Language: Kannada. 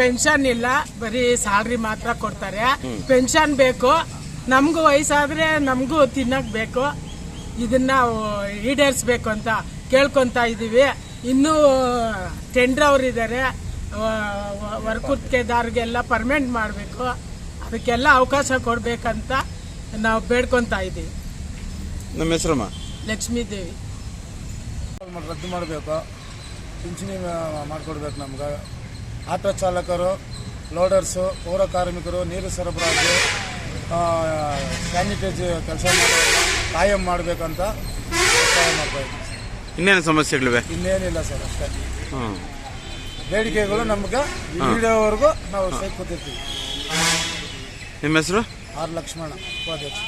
ಪೆನ್ಷನ್ ಇಲ್ಲ ಬರೀ ಸ್ಯಾಲ್ರಿ ಮಾತ್ರ ಕೊಡ್ತಾರೆ. ಪೆನ್ಷನ್ ಬೇಕು ನಮಗೂ ವಯಸ್ಸಾದ್ರೆ ನಮಗೂ ತಿನ್ನಕ್ ಬೇಕು. ಇದನ್ನ ಈಡೇರಿಸ್ಬೇಕು ಅಂತ ಕೇಳ್ಕೊಂತ ಇದೀವಿ. ಇನ್ನೂ ಟೆಂಡರ್ ಅವ್ರು ಇದ್ದಾರೆ ವರ್ಕುತ್ಕೆದಾರ್ಗೆಲ್ಲ ಪರ್ಮೆಂಟ್ ಮಾಡಬೇಕು. ಅದಕ್ಕೆಲ್ಲ ಅವಕಾಶ ಕೊಡಬೇಕಂತ ನಾವು ಬೇಡ್ಕೊಂತ ಇದ್ದೀವಿ ನಮ್ಮ ಹೆಸರಮ್ಮ? ಲಕ್ಷ್ಮೀ ದೇವಿ ರದ್ದು ಮಾಡಬೇಕು. ಪಿಂಚಣಿ ಮಾಡಿಕೊಡ್ಬೇಕು ನಮ್ಗೆ. ಆಟೋ ಚಾಲಕರು ಲೋಡರ್ಸು ಪೌರ ಕಾರ್ಮಿಕರು ನೀರು ಸರಬರಾಜು ಸ್ಯಾನಿಟೈಸ್ ಕೆಲಸ ಮಾಡೋರು ಕಾಯಂ ಮಾಡಬೇಕಂತ ಒತ್ತಾಯ ಮಾಡ್ತಾ ಇದ್ದೀವಿ. ಇನ್ನೇನು ಸಮಸ್ಯೆಗಳಿವೆ? ಇನ್ನೇನಿಲ್ಲ ಸರ್ ಅಷ್ಟೇ. ಬೇಡಿಕೆಗಳು ನಮ್ಗೆ ಇಲ್ಲಿವರೆಗೂ ನಾವು ಸೈಕ್ ಕೂತಿರ್ತೀವಿ ನಿಮ್ಮ ಹೆಸರು? ಆರ್ ಲಕ್ಷ್ಮಣ ಉಪಾಧ್ಯಕ್ಷ.